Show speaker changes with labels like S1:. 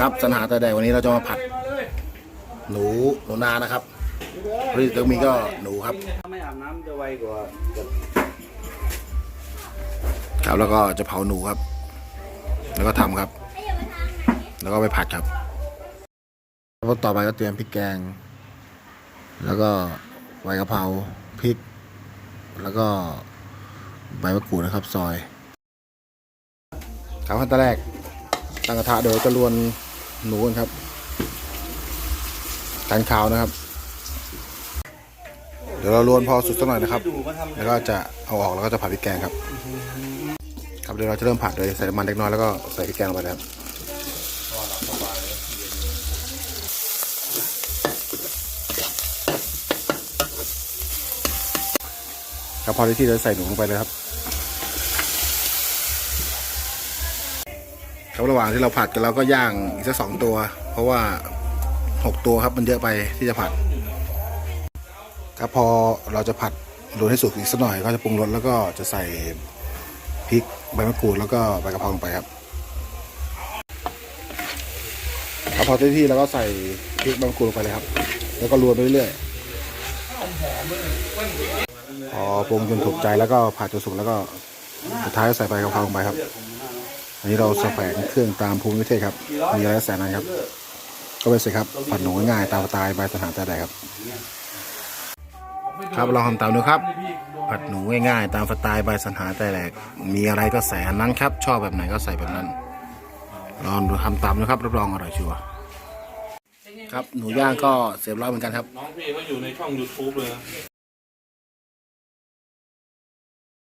S1: ครับสัญหาแต่แดกวันนี้เราจะมาผัด หนูหนูนานะครับพอดีตรงมีก็หนูครับ
S2: ถ้าไม่อาบน้ำจะไวกว่า
S1: ครับแล้วก็จะเผาหนูครับ แล้วก็ทำครับ แล้วก็ไปผัดครับแล้วต่อไปก็เตรียมพริกแกง แล้วก็ใบกะเพราพริก แล้วก็ใบมะกรูดนะครับ ซอยครับขั้นตอนแรก ตั้งกระทะโดยจะลวนหนูกันครับกันขาวนะครับ เดี๋ยวเราลวนพอสุดสักหน่อยนะครับ แล้วก็จะเอาออกแล้วก็จะผัดพริกแกงครับ ครับเดี๋ยวเราจะเริ่มผัดโดยใส่น้ำมันเล็กน้อยแล้วก็ใส่พริกแกงลงไปครับครับพอที่ที่เราใส่หนูลงไปเลยครับ ครับระหว่างที่เราผัดกันเราก็ย่างอีกสักสองตัว เพราะว่าหกตัวครับมันเยอะไปที่จะผัดครับพอเราจะผัดรวนให้สุกอีกสักหน่อยก็จะปรุงรสแล้วก็จะใส่พริกใบมะกรูดแล้วก็ใบกะเพราลงไปครับครับพอเต็มที่แล้วก็ใส่พริกใบมะกรูดลงไปเลยครับ แล้วก็รวนไปเรื่อยพอปรุงจนถูกใจแล้วก็ผัดจนสุกแล้วก็สุดท้ายก็ใส่ใบกะเพราลงไปครับ อันนี้เราแสแฝงเครื่องตามภูมิประเทศครับ มีอะไรก็ใส่นั้นครับ ก็ไปสิครับผัดหนูง่ายตามสไตล์ใบสถานแต่ใดครับ ครับลองทำตามดูครับ ผัดหนูง่ายๆตามสไตล์ใบสันหาแต่แหลกมีอะไรก็ใส่อันนั้นครับ ชอบแบบไหนก็ใส่แบบนั้น ลองดูทำตามนะครับรับรองอร่อยชัวร์ครับหนูย่างก็เสร็จร้อยเหมือนกันครับ
S3: น้องพี่ก็อยู่ในช่อง YouTube เลย